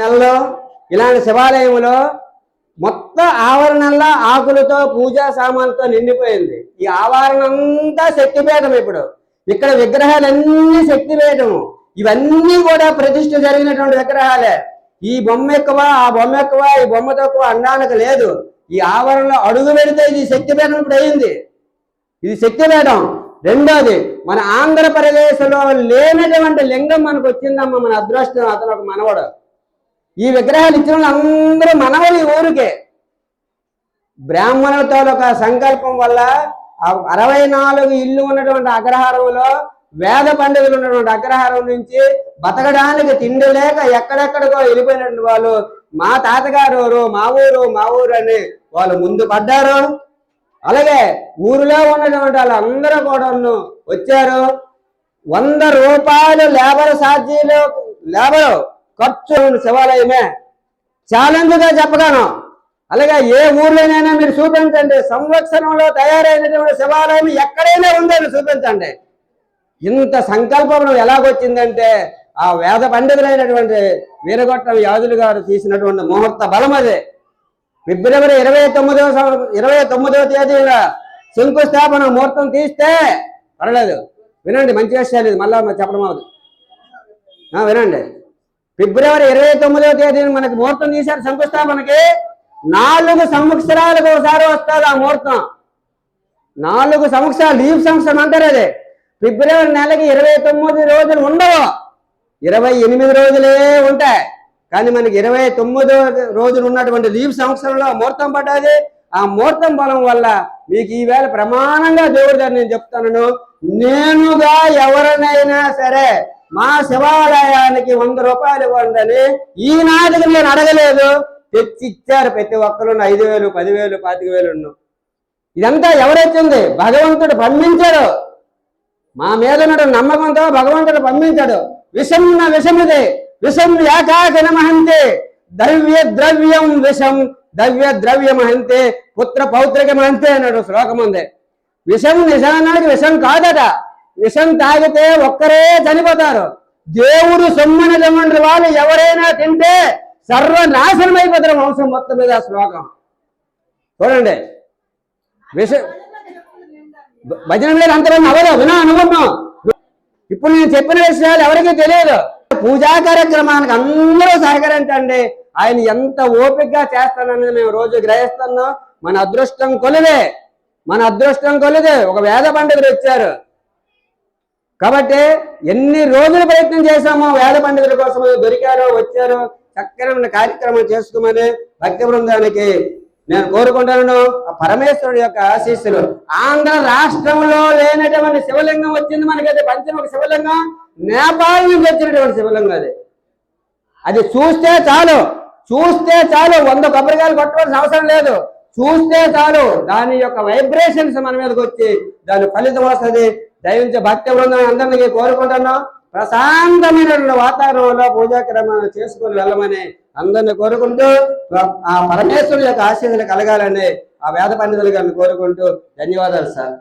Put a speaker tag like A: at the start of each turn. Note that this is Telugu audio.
A: నెలలో ఇలాంటి శివాలయంలో మొత్తం ఆవరణంలో ఆకులతో పూజా సామాన్లతో నిండిపోయింది. ఈ ఆవరణ అంతా శక్తిపీఠం ఇప్పుడు. ఇక్కడ విగ్రహాలన్నీ శక్తిపీఠము ఇవన్నీ కూడా ప్రతిష్ఠ జరిగినటువంటి విగ్రహాలే. ఈ బొమ్మ ఎక్కువ ఆ బొమ్మ ఎక్కువ ఈ బొమ్మ తక్కువ అనడానికి లేదు. ఈ ఆవరణలో అడుగు పెడితే ఇది శక్తిపీఠం ఇప్పుడు అయింది. ఇది శక్తిపీఠం. రెండోది మన ఆంధ్రప్రదేశ్లో లేనటువంటి లింగం మనకు వచ్చిందమ్మా మన అదృష్టం. అతను ఒక మనవడు. ఈ విగ్రహాలు ఇచ్చిన వాళ్ళు అందరూ మనవలి ఊరికే. బ్రాహ్మణులతో ఒక సంకల్పం వల్ల అరవై నాలుగు ఇల్లు ఉన్నటువంటి అగ్రహారంలో వేద పండుగలు ఉన్నటువంటి అగ్రహారం నుంచి బతకడానికి తిండి లేక ఎక్కడెక్కడికో వెళ్ళిపోయినటువంటి వాళ్ళు మా తాతగారు ఊరు మా ఊరు మా ఊరు అని వాళ్ళు ముందు పడ్డారు. అలాగే ఊరిలో ఉన్నటువంటి వాళ్ళందరూ కూడా వచ్చారు. వంద రూపాయలు లేబర్ ఛార్జీలు లేబరు ఖర్చు శివాలయమే. ఛాలెంజ్గా చెప్పగాను అలాగే ఏ ఊర్లోనైనా మీరు చూపించండి. సంవత్సరంలో తయారైనటువంటి శివాలయం ఎక్కడైనా ఉందని చూపించండి. ఇంత సంకల్పం ఎలాగొచ్చిందంటే ఆ వేద పండితులైనటువంటి వీరగొట్టం యాదులు గారు తీసినటువంటి ముహూర్త బలం అదే. ఫిబ్రవరి ఇరవై తొమ్మిదవ ఇరవై తొమ్మిదవ తేదీన శంకుస్థాపన ముహూర్తం తీస్తే పర్లేదు. వినండి మంచి విషయాలు ఇది. మళ్ళా చెప్పడం అవదు ఆ, వినండి. ఫిబ్రవరి ఇరవై తొమ్మిదవ తేదీన మనకి ముహూర్తం తీశారు శంకుస్థాపనకి. నాలుగు సంవత్సరాలకు ఒకసారి వస్తుంది ఆ ముహూర్తం. నాలుగు సంవత్సరాలు లీవ్ సంవత్సరం అంటారు అది. ఫిబ్రవరి నెలకి ఇరవై తొమ్మిది రోజులు ఉండవు. ఇరవై ఎనిమిది రోజులే ఉంటాయి. కానీ మనకి ఇరవై తొమ్మిదో రోజులు ఉన్నటువంటి లీవ్ సంవత్సరంలో ముహూర్తం పడ్డది. ఆ ముహూర్తం బలం వల్ల మీకు ఈవేళ ప్రమాణంగా దేవుడి నేను చెప్తాను నేనుగా ఎవరినైనా సరే మా శివాలయానికి వంద రూపాయలు ఇవ్వండి అని ఈనాటికి నేను అడగలేదు. తెచ్చిచ్చారు ప్రతి ఒక్కరు ఐదు వేలు పదివేలు పాతిక వేలు ఇదంతా ఎవరొచ్చింది? భగవంతుడు పంపించాడు. మా మీద ఉన్న నమ్మకంతో భగవంతుడు పంపించాడు. విషం నా విషముది. విషం ఏకాకిన మహంతే ద్రవ్య ద్రవ్యం విషం ద్రవ్య ద్రవ్యం మహంతే పుత్ర పౌత్రిక మహంతే అన్నాడు శ్లోకం ఉంది. విషం నిజానానికి విషం కాదట. విషం తాగితే ఒక్కరే చనిపోతారు. దేవుడు సొమ్ముని జమండ్రి వాళ్ళు ఎవరైనా తింటే సర్వనాశనం అయిపోతారు వంశం మొత్తం మీద శ్లోకం. చూడండి. విష భజన లేదు అంతరం అవదు వినా అనుకున్నాం ఇప్పుడు నేను చెప్పిన విషయాలు ఎవరికీ తెలియదు. పూజా కార్యక్రమానికి అందరూ సహకరించండి. ఆయన ఎంత ఓపికగా చేస్తానని మేము రోజు గ్రహిస్తున్నాం. మన అదృష్టం కొలిదే. మన అదృష్టం కొలిదే. ఒక వేద పండితుడు వచ్చారు. కాబట్టి ఎన్ని రోజులు ప్రయత్నం చేశామో వేద పండితుల కోసం దొరికారో వచ్చారో చక్కరమైన కార్యక్రమం చేసుకోమని భక్తి బృందానికి నేను కోరుకుంటాను. ఆ పరమేశ్వరుడు యొక్క ఆశీస్సులు. ఆంధ్ర రాష్ట్రంలో లేనటువంటి శివలింగం వచ్చింది మనకైతే పంచముఖ శివలింగం నేపాల్ నుంచి వచ్చినటువంటి శివలింగం అది. అది చూస్తే చాలు చూస్తే చాలు వంద కొబ్బరికాయలు కొట్టవలసిన అవసరం లేదు. చూస్తే చాలు దాని యొక్క వైబ్రేషన్స్ మన మీదకి వచ్చి దాని ఫలితం వస్తుంది. దైవించే భక్తి బృందం అందరినీ కోరుకుంటున్నాం. ప్రశాంతమైనటువంటి వాతావరణంలో పూజాక్రమాన్ని చేసుకుని వెళ్ళమని అందరిని కోరుకుంటూ ఆ పరమేశ్వరుడు యొక్క ఆశీస్సులు కలగాలని ఆ వేద పండితులు గారిని కోరుకుంటూ ధన్యవాదాలు సార్.